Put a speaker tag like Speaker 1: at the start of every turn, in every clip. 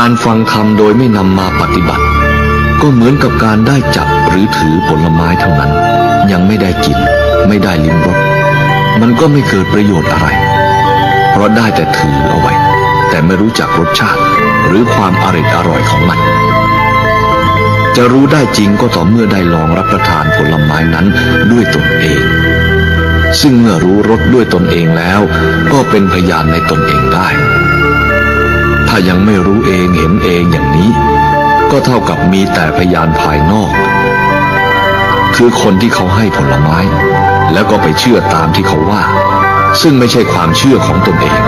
Speaker 1: การฟังธรรมโดยไม่นำมาปฏิบัติ ก็เหมือนกับการได้จับหรือถือผลไม้เท่านั้น ยังไม่ได้กิน ไม่ได้ลิ้มรสมันก็ไม่เกิดประโยชน์อะไร เพราะได้แต่ถือเอาไว้ แต่ไม่รู้จักรสชาติ หรือความอร่อยอร่อยของมัน จะรู้ได้จริงก็ต่อเมื่อได้ลองรับประทานผลไม้นั้นด้วยตนเอง ซึ่งเมื่อรู้รสด้วยตนเองแล้ว ก็เป็นพยานในตนเองได้ ยังไม่รู้เองเห็นเองอย่างนี้ ก็เท่ากับมีแต่พยานภายนอก คือคนที่เขาให้ผลไม้ แล้วก็ไปเชื่อตามที่เขาว่า ซึ่งไม่ใช่ความเชื่อของตนเอง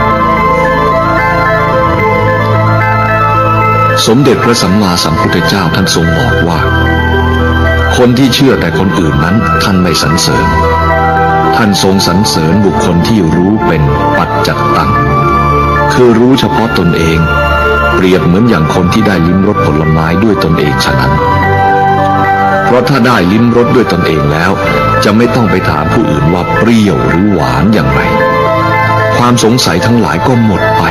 Speaker 1: สมเด็จพระสัมมาสัมพุทธเจ้าท่านทรงบอกว่า คนที่เชื่อแต่คนอื่นนั้นท่านไม่สรรเสริญ ท่านทรงสรรเสริญบุคคลที่รู้เป็นปัจจัตตัง คือรู้เฉพาะตนเอง เปรียบเหมือนอย่างคนที่ได้ลิ้มรสผลไม้ด้วยตนเองฉะนั้น เพราะถ้าได้ลิ้มรสด้วยตนเองแล้ว จะไม่ต้องไปถามผู้อื่นว่าเปรี้ยวหรือหวานอย่างไร ความสงสัยทั้งหลายก็หมดไป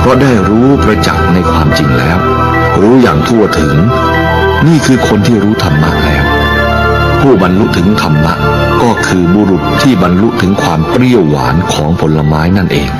Speaker 1: เพราะได้รู้ประจักษ์ในความจริงแล้ว รู้อย่างทั่วถึง นี่คือคนที่รู้ธรรมะแล้ว ผู้บรรลุถึงธรรมะก็คือบุรุษที่บรรลุถึงความเปรี้ยวหวานของผลไม้นั่นเอง